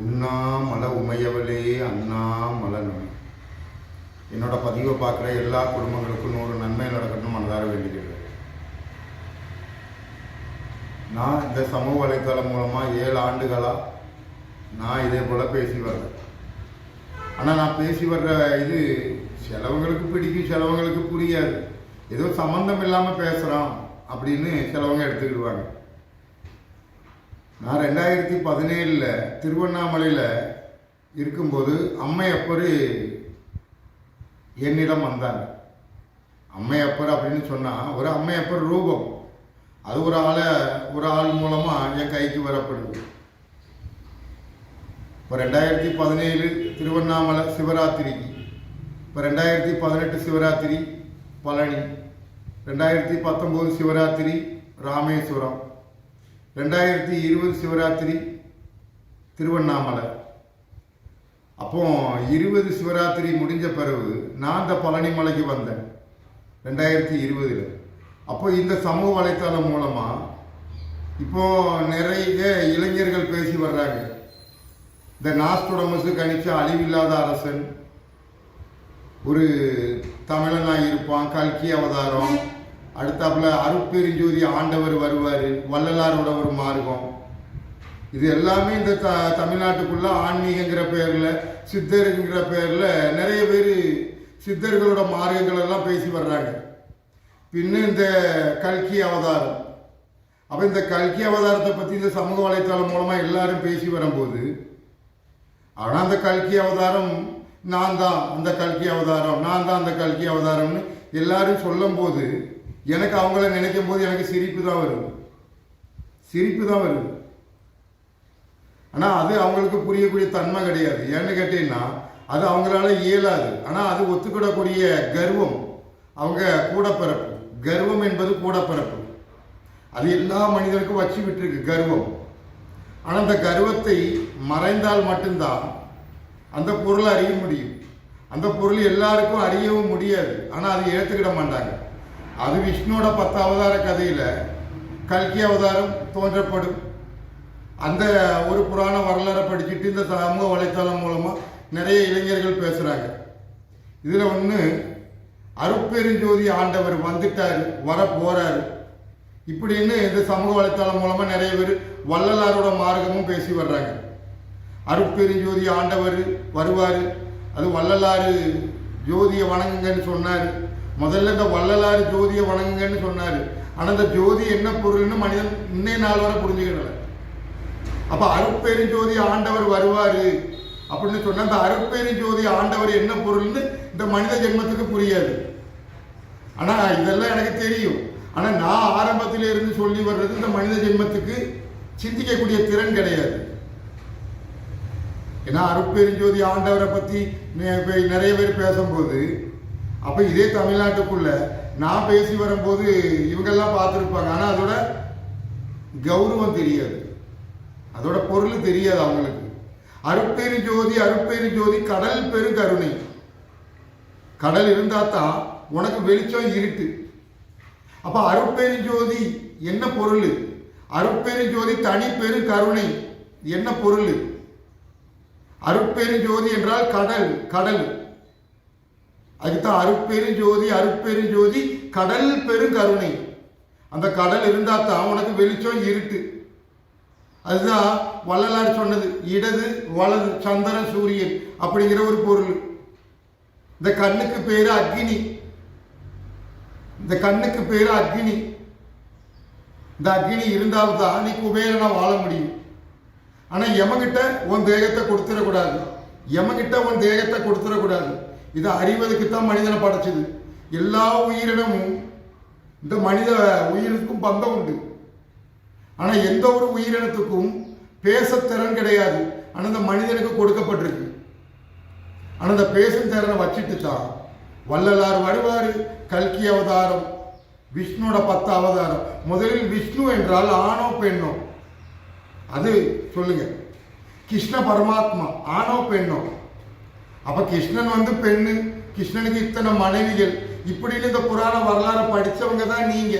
உண்ணாமல உமையவளே அண்ணாமல என்னோட பதிவை பார்க்குற எல்லா குடும்பங்களுக்கும் நூறு நன்மை நடக்கணும் மனதார வேண்டிக்கிறேன். நான் இந்த சமூக வலைத்தளம் மூலமாக ஏழு ஆண்டுகளாக நான் இதே போல் பேசி வர்றேன். ஆனால் நான் பேசி வர்ற இது சிலவங்களுக்கு பிடிக்கும் சிலவங்களுக்கு புரியாது. ஏதோ சம்மந்தம் இல்லாமல் பேசுகிறான் அப்படின்னு சிலவங்க எடுத்துக்கிடுவாங்க. நான் ரெண்டாயிரத்தி பதினேழில் திருவண்ணாமலையில் இருக்கும்போது அம்மையப்பர் என்னிடம் வந்தாங்க. அம்மையப்பர் அப்படின்னு சொன்னால் ஒரு அம்மையப்பர் ரூபம். அது ஒரு ஆளை ஒரு ஆள் மூலமாக என் கைக்கு வரப்படுது. இப்போ ரெண்டாயிரத்தி பதினேழு திருவண்ணாமலை சிவராத்திரிக்கு இப்போ ரெண்டாயிரத்தி பதினெட்டு சிவராத்திரி பழனி. ரெண்டாயிரத்தி பத்தொம்போது சிவராத்திரி ராமேஸ்வரம். ரெண்டாயிரத்தி இருபது சிவராத்திரி திருவண்ணாமலை. அப்போ இருபது சிவராத்திரி முடிஞ்ச பிறகு நான் இந்த பழனி மலைக்கு வந்தேன் ரெண்டாயிரத்தி இருபதில். அப்போ இந்த சமூக வலைத்தளம் மூலமாக இப்போ நிறைய இளைஞர்கள் பேசி வர்றாங்க. இந்த நாஸ்டோடமஸு கணிச்ச அழிவில்லாத அரசன் ஒரு தமிழனாக இருப்பான் கல்கி அவதாரம் அடுத்தாப்புல அருட்பெருஞ்சோதி ஆண்டவர் வருவார் வள்ளலாரோட ஒரு மார்க்கம். இது எல்லாமே இந்த த தமிழ்நாட்டுக்குள்ள ஆன்மீகங்கிற பேரில் சித்தருங்கிற பேரில் நிறைய பேர் சித்தர்களோட மார்க்கங்கள் எல்லாம் பேசி வர்றாங்க. பின்னு இந்த கல்கி அவதாரம். அப்போ இந்த கல்கி அவதாரத்தை பற்றி இந்த சமூக வலைத்தளம் மூலமாக எல்லாரும் பேசி வரும்போது ஆனால் அந்த கல்கி அவதாரம் நான் தான் அந்த கல்கி அவதாரம் நான் தான் அந்த கல்கி அவதாரம்னு எல்லாரும் சொல்லும்போது எனக்கு அவங்கள நினைக்கும் போது எனக்கு சிரிப்பு தான் வருது. சிரிப்பு தான் வருது. ஆனால் அது அவங்களுக்கு புரியக்கூடிய தன்மை கிடையாது. ஏன்னு கேட்டீங்கன்னா அது அவங்களால இயலாது. ஆனால் அது ஒத்துக்கிடக்கூடிய கர்வம். அவங்க கூடப்பிறப்பு. கர்வம் என்பது கூடப்பிறப்பு. அது எல்லா மனிதருக்கும் வச்சு விட்டுருக்கு கர்வம். ஆனால் அந்த கர்வத்தை மறைந்தால் மட்டும்தான் அந்த பொருளை அறிய முடியும். அந்த பொருள் எல்லாருக்கும் அறியவும் முடியாது. ஆனால் அது ஏற்றுக்கிட மாட்டாங்க. அது விஷ்ணுவோட பத்து அவதார கதையில் கல்கி அவதாரம் தோன்றப்படும். அந்த ஒரு புராண வரலாறை படிச்சுட்டு இந்த சமூக வலைத்தளம் மூலமாக நிறைய இளைஞர்கள் பேசுகிறாங்க இதில் ஒன்று அருட்பெருஞ்சோதி ஆண்டவர் வந்துட்டார் வர போகிறாரு இப்படின்னு இந்த சமூக வலைத்தளம் மூலமாக நிறைய பேர் வள்ளலாரோட மார்க்கமும் பேசி வர்றாங்க. அருட்பெருஞ்சோதி ஆண்டவர் வருவார். அது வள்ளலாறு ஜோதியை வணங்குங்கன்னு சொன்னார். முதல்ல இந்த வள்ளலாறு ஜோதியை வணங்குங்கன்னு சொன்னார். ஆனால் இந்த ஜோதி என்ன பொருள்னு மனிதன் இன்னே நாள் வரை புரிஞ்சுக்கிடல அப்போ அருட்பெருஞ்சோதி ஆண்டவர் வருவார் அப்படின்னு சொன்னால் அந்த அருட்பெருஞ்சோதி ஆண்டவர் என்ன பொருள்னு இந்த மனித ஜென்மத்துக்கு புரியாது. ஆனால் இதெல்லாம் எனக்கு தெரியும். ஆனால் நான் ஆரம்பத்தில் இருந்து சொல்லி வர்றது இந்த மனித ஜென்மத்துக்கு சிந்திக்கக்கூடிய திறன் கிடையாது. ஏன்னா அருட்பெருஞ்சோதி ஆண்டவரை பற்றி நிறைய பேர் பேசும்போது அப்போ இதே தமிழ்நாட்டுக்குள்ள நான் பேசி வரும்போது இவங்கெல்லாம் பார்த்துருப்பாங்க. ஆனால் அதோட கௌரவம் தெரியாது. அதோட பொருள் தெரியாது அவங்களுக்கு. அருட்பெரு ஜோதி அருட்பெரு ஜோதி கடல் பெரு கருணை. கடல் இருந்தா தான் உனக்கு வெளிச்சம் இருட்டு. அப்ப அருட்பெரு ஜோதி என்ன பொருள்? அருட்பெரு ஜோதி தனி பெரு கருணை. என்ன பொருள்? அருட்பெரு ஜோதி என்றால் கடல் கடல். அதுக்குத்தான் அருட்பெரு ஜோதி அருட்பெரு ஜோதி கடல் பெரும் கருணை. அந்த கடல் இருந்தால் தான் உனக்கு வெளிச்சம் இருட்டு. அதுதான் வள்ளலார் சொன்னது இடது வலது சந்திர சூரியன் அப்படிங்கிற ஒரு பொருள். இந்த கண்ணுக்கு பேரு அக்னி. இந்த கண்ணுக்கு பேரு அக்னி. இந்த அக்னி இருந்தால் தான் நீ குபேரனா வாழ முடியும். ஆனா எமகிட்ட உன் தேகத்தை கொடுத்துடக்கூடாது. எமகிட்ட உன் தேகத்தை கொடுத்துடக்கூடாது. இதை அறிவதுக்குத்தான் தான் மனிதனை படைச்சது. எல்லா உயிரினமும் இந்த மனித உயிருக்கும் பந்தம் உண்டு. ஆனால் எந்த ஒரு உயிரினத்துக்கும் பேசத்திறன் கிடையாது. ஆனால் இந்த மனிதனுக்கு கொடுக்கப்பட்டிருக்கு. ஆனால் இந்த பேசும் திறனை வச்சுட்டு தான் வள்ளலார் வருவார். கல்கி அவதாரம் விஷ்ணுவோட பத்து அவதாரம். முதலில் விஷ்ணு என்றால் ஆணோ பெண்ணோ? அது சொல்லுங்க. கிருஷ்ண பரமாத்மா ஆணோ பெண்ணோ? அப்ப கிருஷ்ணன் வந்து பெண்ணு. கிருஷ்ணனுக்கு இத்தனை மனைவிகள். இப்படின்னு இந்த புராண வரலாறை படிச்சவங்க தான் நீங்க.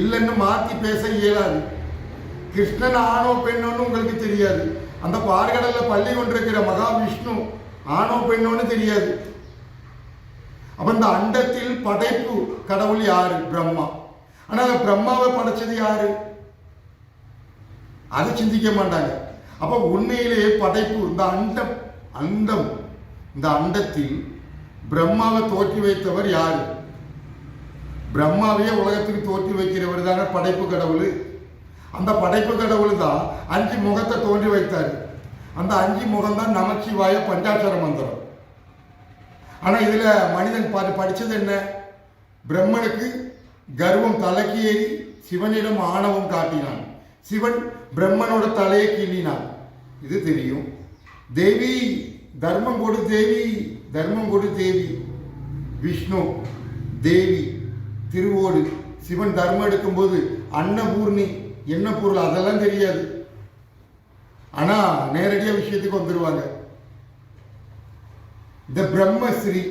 இல்லைன்னு மாத்தி பேச இயலாது. கிருஷ்ணன் ஆணோ பெண்ணோன்னு உங்களுக்கு தெரியாது. அந்த பார்கடல்ல பள்ளி கொண்டிருக்கிற மகாவிஷ்ணு ஆணோ பெண்ணோன்னு தெரியாது. அப்ப இந்த அண்டத்தில் படைப்பு கடவுள் யாரு? பிரம்மா. ஆனா அந்த பிரம்மாவை படைச்சது யாரு? அதை சிந்திக்க மாட்டாங்க. அப்ப உண்மையிலேயே படைப்பு இந்த அண்டம் அண்டம் இந்த அண்டத்தில் பிரம்மாவை தோற்றி வைத்தவர் யார்? பிரம்மாவையே உலகத்துக்கு தோற்றி வைக்கிறவர் தானே படைப்பு கடவுள். அந்த படைப்பு கடவுள் தான் அஞ்சு முகத்தை தோன்றி வைத்தார். அந்த அஞ்சு முகம் தான் நமச்சிவாய பஞ்சாட்சர மந்திரம். ஆனால் இதில் மனிதன் படி படித்தது என்ன? பிரம்மனுக்கு கர்வம் தலைக்கு ஏறி சிவனிடம் ஆணவம் காட்டினான். சிவன் பிரம்மனோட தலையை கிள்ளினான். இது தெரியும். தேவி தர்மம் கொடு தேவி தர்மம் கொடு தேவி. விஷ்ணு தேவி திருவோடு சிவன் தர்மம் எடுக்கும்போது அன்னபூர்ணி என்ன பொருள் அதெல்லாம் தெரியாது. ஆனால் நேரடியாக விஷயத்துக்கு வந்துருவாங்க. இந்த பிரம்மஸ்ரீ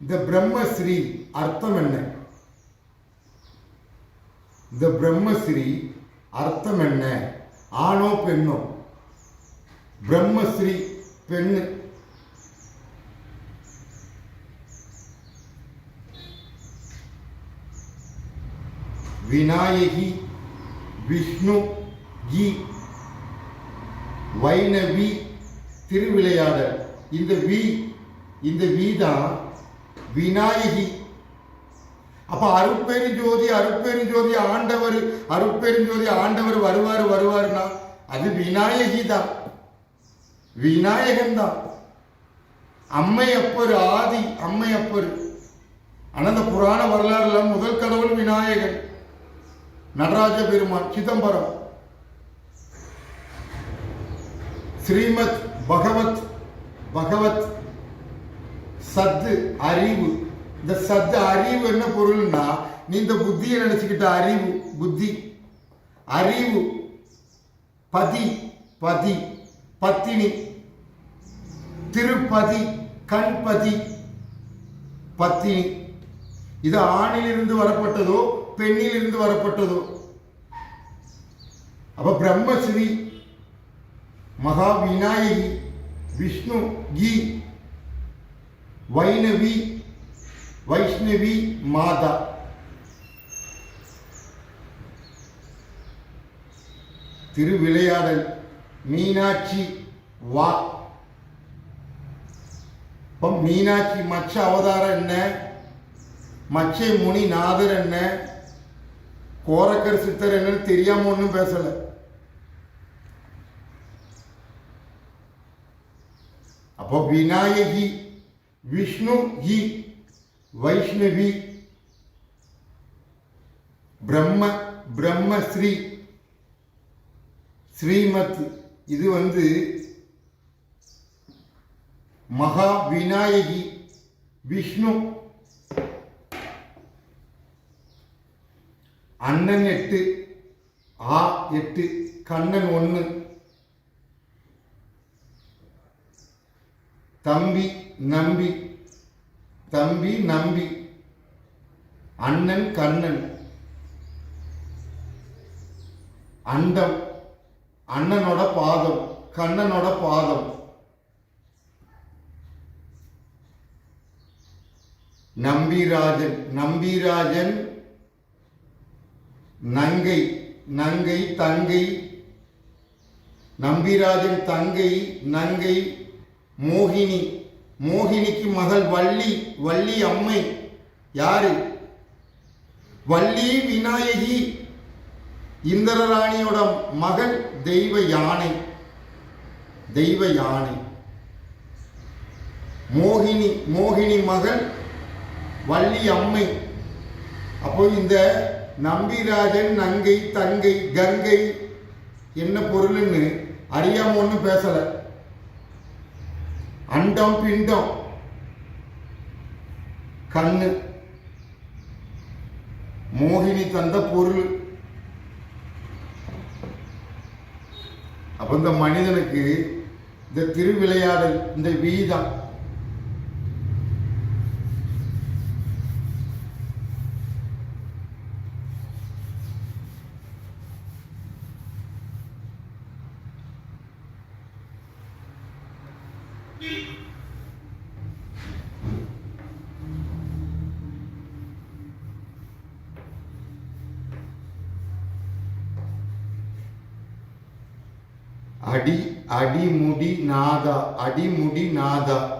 இந்த பிரம்மஸ்ரீ அர்த்தம் என்ன? இந்த பிரம்மஸ்ரீ அர்த்தம் என்ன? ஆணோ பெண்ணோ? பிரம்மஸ்ரீ பெண்ணு. விநாயகி விஷ்ணு ஜி வைணவி திருவிளையாடல். இந்த வி இந்த வி தான் விநாயகி. அப்ப அருட்பெருஞ்சோதி அருட்பெருஞ்சோதி ஆண்டவர் அருட்பெருஞ்சோதி ஆண்டவர் வருவார் வருவார்னா அது விநாயகி தான் விநாயகன் தான். அம்மையப்பர் ஆதி அம்மையப்பர். ஆனா இந்த புராண வரலாறுல முதல் கடவுள் விநாயகன். நடராஜ பெருமான் சிதம்பரம். ஸ்ரீமத் பகவத் பகவத் சத்து அறிவு. இந்த சத்து அறிவு என்ன பொருள்னா நீ இந்த புத்தியை நினைச்சுக்கிட்ட அறிவு புத்தி. அறிவு பதி பதி பத்தினி. திருப்பதி கண்பதி பத்தினி. இது ஆணிலிருந்து வரப்பட்டதோ பெண்ணிலிருந்து வரப்பட்டதோ. அப்ப பிரம்மஸ்ரீ மகா விநாயகி விஷ்ணு கி வைணவி வைஷ்ணவி மாதா. திருவிளையாடல் மீனாட்சி வா. இப்போ மீனாட்சி மச்ச அவதாரம் என்ன? மச்சை முனி நாதர் என்ன? கோரக்கர் சித்தர் என்னன்னு தெரியாம ஒன்றும் பேசலை. அப்போ விநாயகி விஷ்ணு ஹி வைஷ்ணவி பிரம்ம பிரம்மஸ்ரீ ஸ்ரீமத். இது வந்து மகா விநாயகி விஷ்ணு. அண்ணன் எட்டு ஆ எட்டு கண்ணன் ஒன்று தம்பி நம்பி தம்பி நம்பி. அண்ணன் கண்ணன். அண்டம் அண்ணனோட பாதம் கண்ணனோட பாதம். நம்பிராஜன் நம்பிராஜன் நங்கை நங்கை தங்கை நம்பிராஜன் தங்கை நங்கை மோகினி மோகினிக்கு மகள் வள்ளி வள்ளி அம்மை யாரு? வள்ளி விநாயகி இந்திரராணியோட மகள் தெய்வ யானை தெய்வ யானை. மோகினி மோகினி மகள் வள்ளி அம்மை அப்போ இந்த நம்பிராஜன் நங்கை தங்கை கங்கை என்ன பொருள்னு அறியாம ஒன்றும் பேசல. அண்டம் பிண்டம். கண்ணு. மோகினி தந்த பொருள். அப்ப இந்த மனிதனுக்கு இந்த திருவிளையாடல் இந்த வீதம் அடி அடிமுடி நாதா அடிமுடி நாதா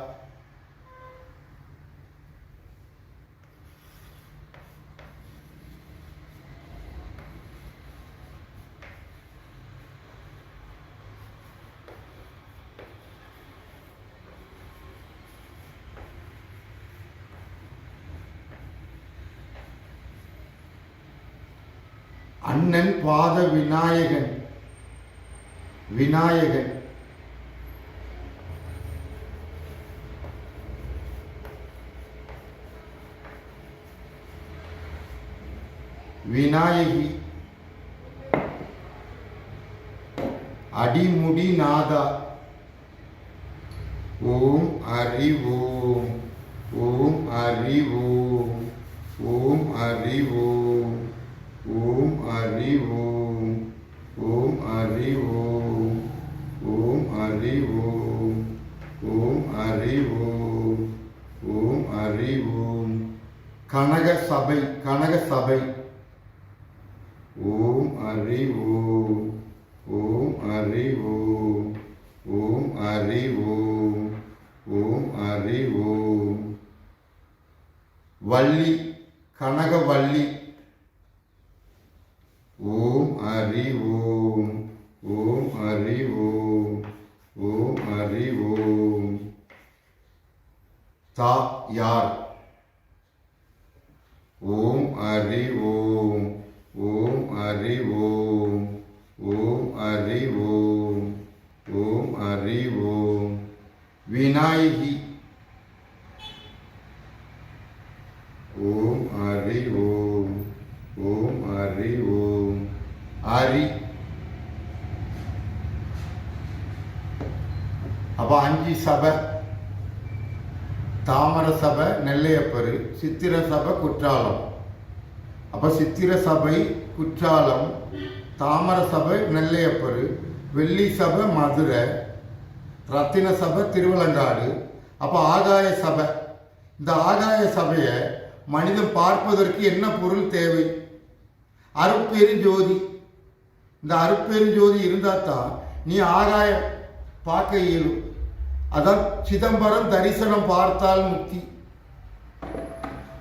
அண்ணன் பாத விநாயகன் விநாயகன் விநாயகி. அடிமுடி நாதா ஓம் அறிவோம். ஓம் அறிவோம். ஓம் அறிவோம். ஓம் அறிவோம். ஓம் அறிவோம். ஓம் அறிவோம். ஓம் அறிவோம். ஓம் அறிவோம். கனக சபை கனக சபை ஹரி ஓம் ஓம் ஹரி ஓம் ஓம் ஹரி ஓம் ஓம் ஹரி ஓம் வள்ளி. கனகவள்ளி ஓம் ஹரி ஓம் ஓம் ஹரி ஓம் ஓம் ஹரி ஓம் தா யார்? ஓம் ஹரி ஓம் ஓம் ஹரி ஓம் ஓம் அரி ஓம் ஓம் ஹரி ஓம். விநாயகி. ஓம் ஹரி ஓம் ஓம் ஹரி ஓம். ஹரி அப்போ அஞ்சு சபை தாமர சபை நெல்லையப்பரு சித்திர சபை குற்றாலம். அப்போ சித்திர சபை குற்றாலம் தாமர சபை நெல்லையப்பரு வெள்ளி சபை மதுரை ரத்தின சபை திருவலங்காடு. அப்போ ஆகாய சபை. இந்த ஆகாய சபையை மனிதன் பார்ப்பதற்கு என்ன பொருள் தேவை? அருட்பெருஞ்சோதி இந்த அருட்பெருஞ்சோதி இருந்தால் தான் நீ ஆகாயம் பார்க்க இயலும். அதான் சிதம்பரம் தரிசனம் பார்த்தால் முக்தி.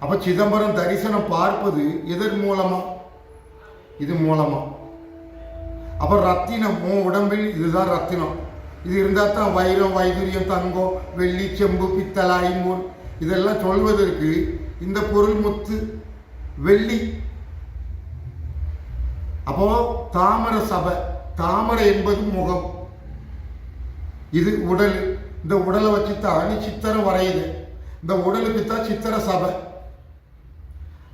அப்ப சிதம்பரம் தரிசனம் பார்ப்பது எதன் மூலமா? இது மூலமா. அப்ப ரத்தினம் உன் உடம்பில் இதுதான் ரத்தினம். இது இருந்தால் தான் வைரம் வைதுரியம் தங்கம் வெள்ளி செம்பு பித்தளை ஐம்பூர் இதெல்லாம் சொல்வதற்கு இந்த பொருள் முத்து வெள்ளி. அப்போ தாமர சபை தாமரை என்பது முகம். இது உடல். இந்த உடலை வச்சு தான் சித்திரம் வரையுது. இந்த உடலுக்கு தான் சித்திர சபை.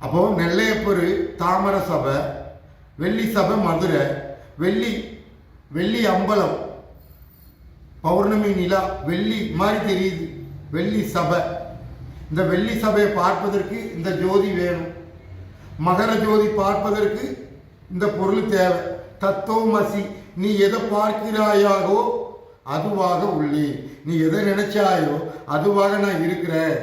அப்போ நெல்லையப்பரு தாமர சபை வெள்ளி சபை மதுரை வெள்ளி வெள்ளி அம்பலம் பௌர்ணமி நிலா வெள்ளி மாதிரி தெரியுது. வெள்ளி சபை. இந்த வெள்ளி சபையை பார்ப்பதற்கு இந்த ஜோதி வேணும். மகர ஜோதி பார்ப்பதற்கு இந்த பொருள் தேவை. தத்துவமசி நீ எதை பார்க்கிறாயாகோ அதுவாக உள்ளே. நீ எதை நினைச்சாயோ அதுவாக நான் இருக்கிறேன்.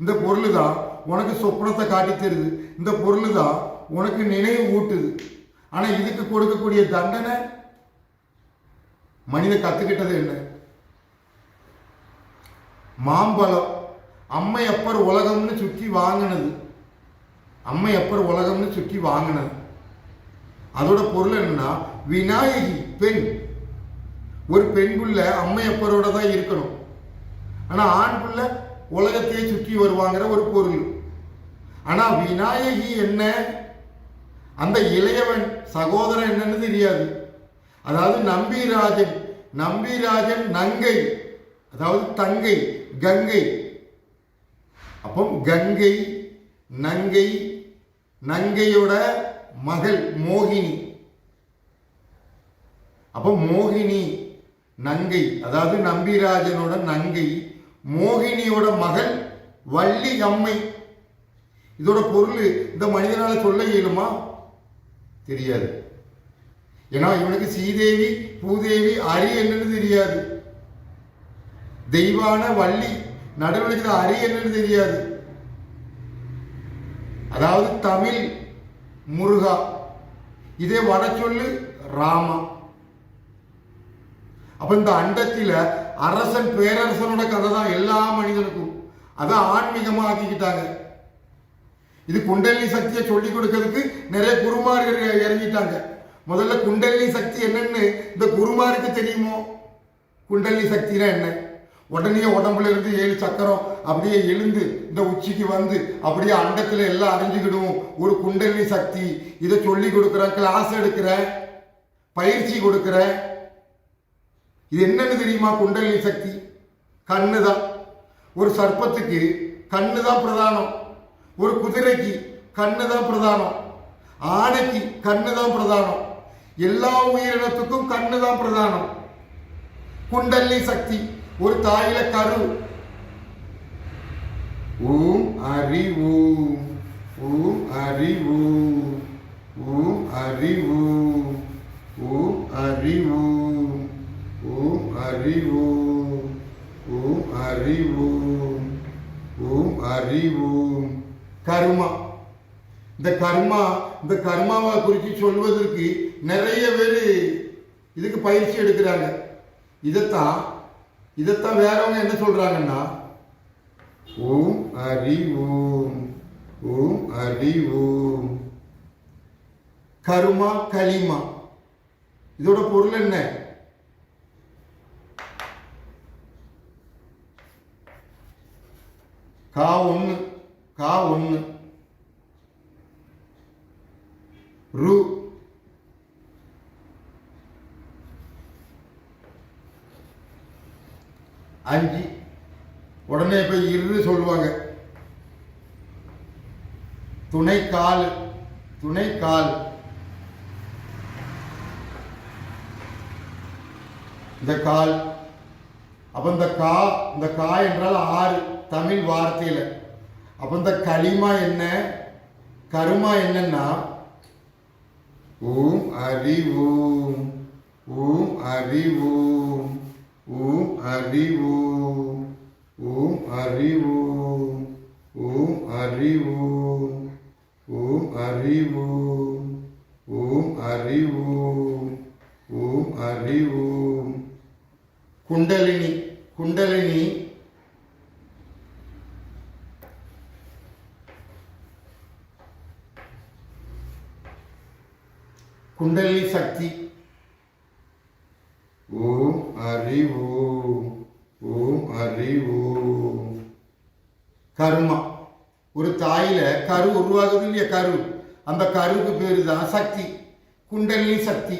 இந்த பொருள் தான் உனக்கு சொப்பனத்தை காட்டி தருது. இந்த பொருள் தான் உனக்கு நினைவு ஊட்டுது. ஆனால் இதுக்கு கொடுக்கக்கூடிய தண்டனை? மனித கத்துக்கிட்டது என்ன? மாம்பழம். அம்மை அப்பர் உலகம்னு சுற்றி வாங்கினது. அம்மை அப்பர் உலகம்னு சுற்றி வாங்கினது. அதோட பொருள் என்னன்னா விநாயகி பெண். ஒரு பெண் புள்ள அம்மையப்பரோட தான் இருக்கணும். ஆனால் ஆண் புள்ள உலகத்தையே சுற்றி வருவாங்கிற ஒரு பொருள். ஆனா விநாயகி என்ன? அந்த இளையவன் சகோதரன் என்னன்னு தெரியாது. அதாவது நம்பிராஜன் நம்பிராஜன் நங்கை அதாவது தங்கை கங்கை. அப்போ கங்கை நங்கை நங்கையோட மகள் மோகினி. அப்போ மோகினி நங்கை அதாவது நம்பிராஜனோட நங்கை மோகினியோட மகள் வள்ளி அம்மை இதோட பொருள் இந்த மனிதனால சொல்ல இயலுமா? தெரியாது. ஏன்னா இவனுக்கு சீதேவி பூதேவி அரி என்னன்னு தெரியாது. தெய்வான வள்ளி நடுவில் அரி என்னன்னு தெரியாது. அதாவது தமிழ் முருகா இதே வட சொல்லு ராமா. அப்ப இந்த அண்டத்தில் அரசன் பேரரசனோட கதை தான் எல்லா மனிதனுக்கும். அதான் ஆன்மீகமா ஆக்கிக்கிட்டாங்க. இது குண்டலினி சக்தியை சொல்லி கொடுக்கறதுக்கு நிறைய குருமார்கள் இறங்கிட்டாங்க. முதல்ல குண்டலினி சக்தி என்னன்னு இந்த குருமாருக்கு தெரியுமோ? குண்டலினி சக்தினா என்ன? உடனே உடம்புல இருந்து ஏழு சக்கரம் அப்படியே எழுந்து இந்த உச்சிக்கு வந்து அப்படியே அண்டத்துல எல்லாம் அறிஞ்சுக்கிடும் ஒரு குண்டலினி சக்தி. இதை சொல்லி கொடுக்குறேன் கிளாஸ் எடுக்கிறேன் பயிற்சி கொடுக்குறேன் இது என்னன்னு தெரியுமா குண்டலினி சக்தி? கண்ணு தான் ஒரு சர்ப்பத்துக்கு கண்ணு தான் பிரதானம். ஒரு குதிரைக்கு கண்ணு தான் பிரதானம். ஆணைக்கு கண்ணு தான் பிரதானம். எல்லா உயிரினத்துக்கும் கண்ணு தான் பிரதானம். குண்டல்லி சக்தி ஒரு தாயில கரு. ஓம் ஹரி ஓம் ஓம் ஹரி ஓம் ஓம் ஹரி ஓம் ஓம் ஹரி ஓம் ஓம் ஹரி ஓம் ஓம் ஹரி ஓம் ஓம் ஹரி ஓம் கர்மா. இந்த கர்மா இந்த கர்மாவை குறித்து சொல்வதற்கு நிறைய பேர் இதுக்கு பயிற்சி எடுக்கிறாங்க. இதைத்தான் இதைத்தான் வேறவங்க என்ன சொல்றாங்கன்னா ஓம் ஹரி ஓம் ஓம் ஹரி ஓம். கருமா களிமா. இதோட பொருள் என்ன? கா ஒன்று கா ஒன்று ரு. அஞ்சு. உடனே போய் இரு சொல்லுவாங்க. துணை கால் துணை கால். இந்த கால். அப்ப இந்த கா இந்த கா என்றால் ஆறு தமிழ் வார்த்தையில். அப்போ இந்த களிமா என்ன? கருமா என்னன்னா ஓம் ஹரி ஓம் ஓம் ஹரி ஓம் ஓம் ஹரி ஓம் ஓம் ஹரி ஓம் ஓம் ஹரி ஓம் ஓம் ஹரி ஓம் ஓம் ஹரி ஓம் ஓம் ஹரி ஓம் குண்டலினி குண்டலினி குண்டலி சக்தி. ஓம் ஹரி ஓம் ஓம் ஹரி ஓம். கருமா. ஒரு தாயில கரு உருவாகுது இல்லையா கரு? அந்த கருவுக்கு பேரு தான் சக்தி. குண்டலி சக்தி.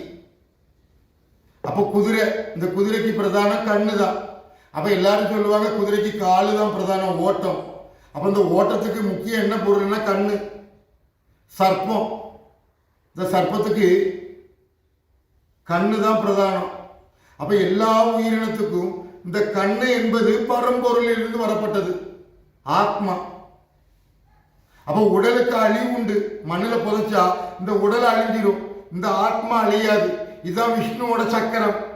அப்போ குதிரை இந்த குதிரைக்கு பிரதானம் கண்ணு தான் அப்ப எல்லாரும் சொல்லுவாங்க குதிரைக்கு காலு தான் பிரதானம் ஓட்டம். அப்ப இந்த ஓட்டத்துக்கு முக்கியம் என்ன பொருள்னா கண்ணு. சர்ப்பம். இந்த சர்ப்பத்துக்கு கண்ணு தான் பிரதானம். அப்ப எல்லா உயிரினத்துக்கும் இந்த கண்ணு என்பது பரம்பொருளிலிருந்து வரப்பட்டது. ஆத்மா. அப்ப உடலுக்கு அழிவு உண்டு. மண்ணில் புதைச்சா இந்த உடல் அழிஞ்சிடும் இந்த ஆத்மா அழியாது. இதுதான் விஷ்ணுவோட சக்கரம்.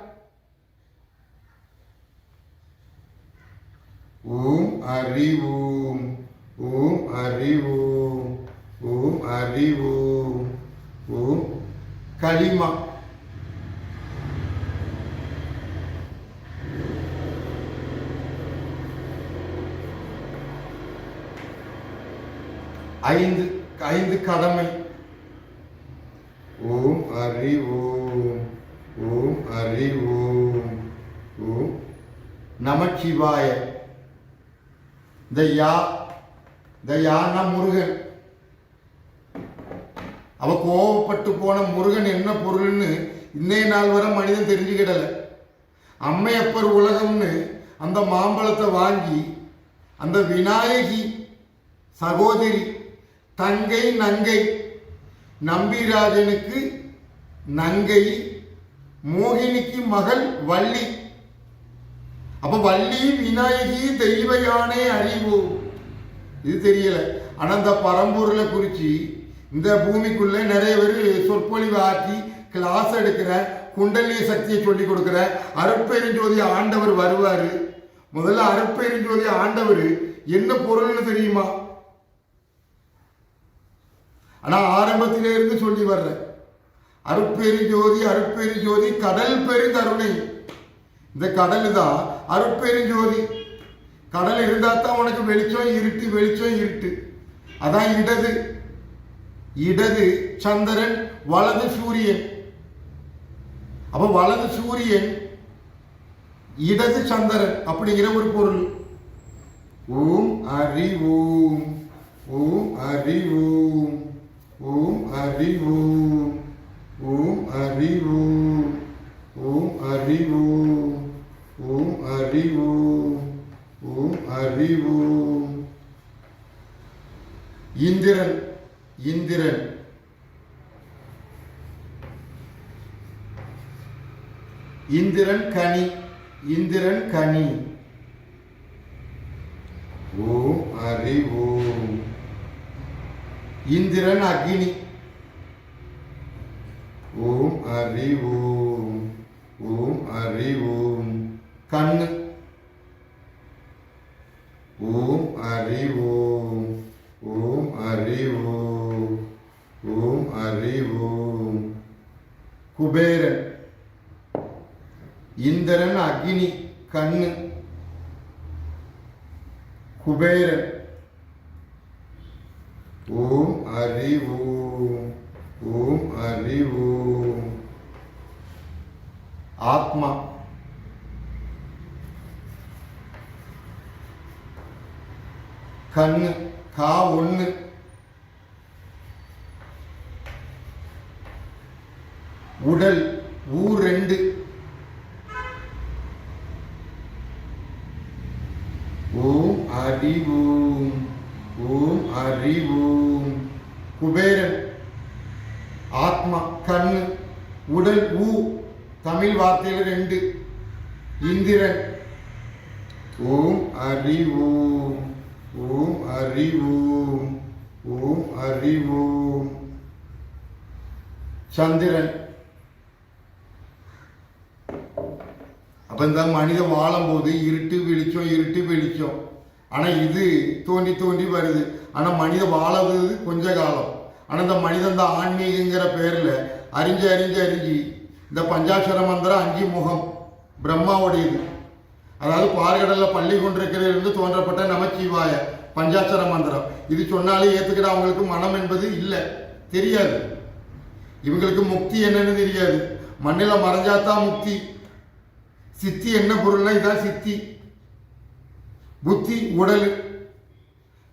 ஓம் அறிவோம் ஓம். அறிவோம் ஓம். அறிவோம் களிமா ஐந்து ஐந்து கடமை. ஓம் ஹரி ஓம். ஓம் ஹரி ஓம். ஓம். நமச்சிவாய. இந்த யா இந்த யானா முருகன். அவ கோவப்பட்டு போன முருகன் என்ன பொருள்னு இன்னைய நாள் வரை மனிதன் தெரிஞ்சுக்கிடல. அம்மையப்பர் உலகம்னு அந்த மாம்பழத்தை வாங்கி அந்த விநாயகி சகோதரி தங்கை நங்கை நம்பிராஜனுக்கு நங்கை மோகினிக்கு மகள் வள்ளி. அப்ப வள்ளி விநாயகி தெய்வ யானை அறிவு இது தெரியல. ஆனா இந்த பரம்பூரில் குறிச்சு இந்த பூமிக்குள்ளே நிறைய பேர் சொற்பொழிவு ஆற்றி கிளாஸ் எடுக்கிற குண்டலி சக்தியை சொல்லி கொடுக்கிற அருட்பெருஞ்சோதி ஆண்டவர் வருவார். முதல்ல அருட்பெருஞ்சோதி ஆண்டவர் என்ன பொருள்னு தெரியுமா? ஆனா ஆரம்பத்திலே இருந்து சொல்லி வர்றேன் அருட்பெருஞ்சோதி அருட்பெருஞ்சோதி கடல் பெருந்தருணை இந்த கடல் தான் அருட்பெருஞ்சோதி. கடல் இருந்தா தான் உனக்கு வெளிச்சம் இருட்டு வெளிச்சம் இருட்டு. அதான் இடது. இடது சந்திரன் வலது சூரியன். அப்ப வலது சூரியன் இடது சந்திரன் அப்படிங்கிற ஒரு பொருள். ஓம் அரி ஓம் ஓம் அரி ஓம் ஓம் அரி ஓம் ஓம் அரி ஓம் ஓம் ஹரி ஓம் ஓம் ஹரி ஓம் ஓம் ஹரி ஓம். இந்திரன் இந்திரன். இந்திரன் கனி இந்திரன் கனி. ஓம் ஹரி ஓம். இந்திரன் அக்னி. ஓம் ஹரி ஓம். ஓம் ஹரி ஓம். கண்ணு. ஓம் ஹரி ஓம். ஓம் ஹரி ஓம். அறிவோம் குபேரன் இந்திரன் அக்னி கண்ணு. குபேரன் ஓம் அறிவோம் ஓம் அறிவோம். ஆத்மா. கண்ணு கா ஒண்ணு உடல் ஊ ரெண்டு ஓம் ஹரி ஓம் ஓம் ஹரி ஓம் குபேரன் ஆத்மா கண்ணு உடல் ஊ தமிழ் வார்த்தையில் ரெண்டு. இந்திரன். ஓம் ஹரி ஓம் ஓம் ஹரி ஓம் ஓம் ஹரி ஓம் சந்திரன். அப்ப இந்த மனிதன் வாழும்போது இருட்டு வெளிச்சம் இருட்டு வெளிச்சம். ஆனா இது தோண்டி தோண்டி வருது. ஆனா மனிதன் வாழறது கொஞ்ச காலம். ஆனா இந்த மனிதன் தான் ஆன்மீகங்கிற பேர்ல அறிஞ்சு அறிஞ்சு அறிஞ்சு இந்த பஞ்சாட்சர மந்திரம் அஞ்சு முகம் பிரம்மாவுடையது. அதாவது பார்கடல்ல பள்ளி கொண்டிருக்கிறதிலிருந்து தோன்றப்பட்ட நமச்சிவாய பஞ்சாட்சர மந்திரம். இது சொன்னாலே ஏத்துக்கிற அவங்களுக்கு மனம் என்பது இல்லை. தெரியாது. இவங்களுக்கு முக்தி என்னன்னு தெரியாது. மண்ணில் மறைஞ்சாதான் முக்தி. சித்தி என்ன பொருள்னா இதான் சித்தி. புத்தி உடல்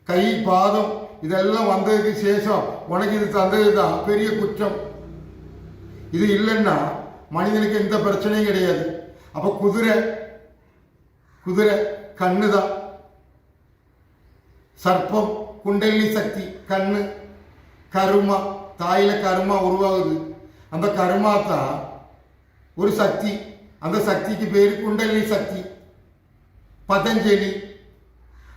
கை பாதம் இதெல்லாம் வந்ததுக்கு சேஷம். உனக்கு இது தந்தது தான் பெரிய குற்றம். இது இல்லைன்னா மனிதனுக்கு எந்த பிரச்சனையும் கிடையாது. அப்ப குதிரை குதிரை கண்ணு தான் சர்ப்பம் குண்டலினி சக்தி கண்ணு கருமா தாயில கருமா உருவாகுது. அந்த கருமா தான் ஒரு சக்தி. அந்த சக்திக்கு பேர் குண்டலினி சக்தி. பதஞ்சலி.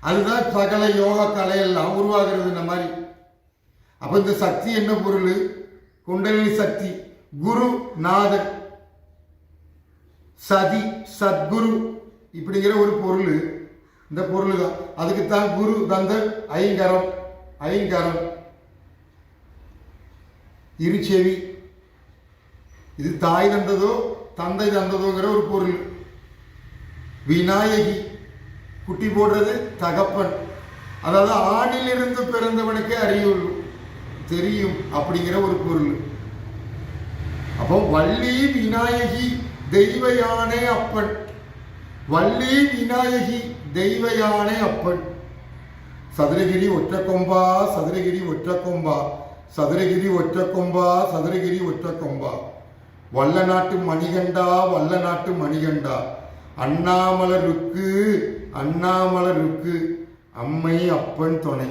அதுதான் சகல யோகா கலையெல்லாம் உருவாகிறது இந்த மாதிரி. அப்ப இந்த சக்தி என்ன பொருள்? குண்டலினி சக்தி. குரு நாதன். சதி சத்குரு இப்படிங்கிற ஒரு பொருள். இந்த பொருள் தான் அதுக்கு தான் குரு தந்த ஐங்கரம் ஐங்கரம். இருச்செவி இது தாய் தந்ததோ தந்தை தந்ததோங்கிற ஒரு பொருள். விநாயகி. குட்டி போடுறது தகப்பன். அதாவது ஆணிலிருந்து பிறந்தவனுக்கு அறியுள். தெரியும் அப்படிங்கிற ஒரு பொருள். அப்போ வள்ளி விநாயகி தெய்வ யானை அப்பன். வள்ளி விநாயகி தெய்வ யானை அப்பன். சதுரகிரி ஒற்றக்கொம்பா சதுரகிரி ஒற்றக்கொம்பா சதுரகிரி ஒற்றக்கொம்பா சதுரகிரி ஒற்றக்கொம்பா. வல்ல நாட்டு மணிகண்டா வல்ல நாட்டு மணிகண்டா. அண்ணாமலருக்கு அண்ணாமலருக்கு அம்மை அப்பன் துணை